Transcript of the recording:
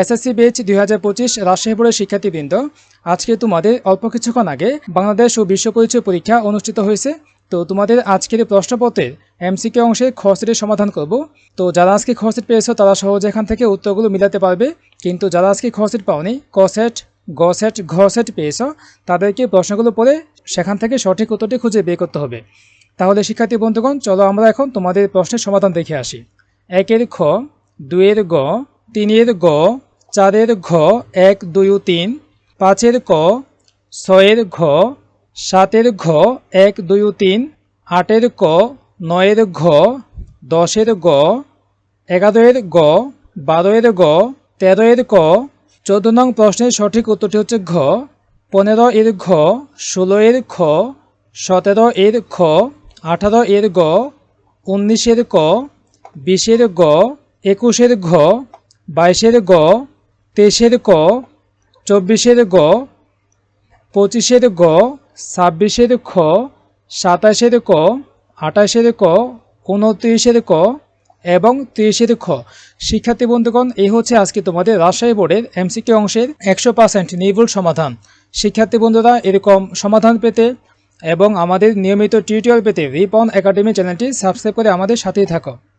SSC বেচ দুই হাজার পঁচিশ রাজশাহী বোর্ডের শিক্ষার্থীবৃন্দ, আজকে তোমাদের অল্প কিছুক্ষণ আগে বাংলাদেশ ও বিশ্ব পরিচয় পরীক্ষা অনুষ্ঠিত হয়েছে। তো তোমাদের আজকের প্রশ্নপত্রের এমসিকে অংশে খসড়ের সমাধান করব। তো যারা আজকে খসড় পেয়েছ, তারা সহজে এখান থেকে উত্তরগুলো মিলাতে পারবে। কিন্তু যারা আজকে খসড় পাওনি, কসেট, গসেট, ঘসেট পেয়েছ, তাদেরকে প্রশ্নগুলো পড়ে সেখান থেকে সঠিক উত্তরটি খুঁজে বের করতে হবে। তাহলে শিক্ষার্থী বন্ধুগণ, চলো আমরা এখন তোমাদের প্রশ্নের সমাধান দেখে আসি। একের খ, দুইয়ের গ, তিনের গ চারের ঘ এক, দুই তিন, পাঁচের ক, ছয়ের ঘ, সাতের ঘ এক, দুই তিন, আটের ক, নয়ের ঘ, দশের গ, এগারোয়ের গ, বারোয়ের গ, তেরোয়ের ক, চোদ্দ নং প্রশ্নের সঠিক উত্তরটি হচ্ছে ঘ পনেরো এর ঘ ষোলো এর খ সতেরো এর খ আঠারো এর গ, উনিশের ক, বিশের গ, একুশের ঘ, বাইশের গ তেইশের ক চব্বিশের গ, পঁচিশের গ, ছাব্বিশের খ, সাতাশের ক, আঠাশের ক, উনত্রিশের ক এবং তিরিশের খ। শিক্ষার্থী বন্ধুগণ, এই হচ্ছে আজকে তোমাদের রাজশাহী বোর্ডের এমসিকে অংশের একশো পার্সেন্ট নির্ভুল সমাধান। শিক্ষার্থী বন্ধুরা, এরকম সমাধান পেতে এবং আমাদের নিয়মিত টিউটোরিয়াল পেতে রিপন একাডেমি চ্যানেলটি সাবস্ক্রাইব করে আমাদের সাথেই থাকো।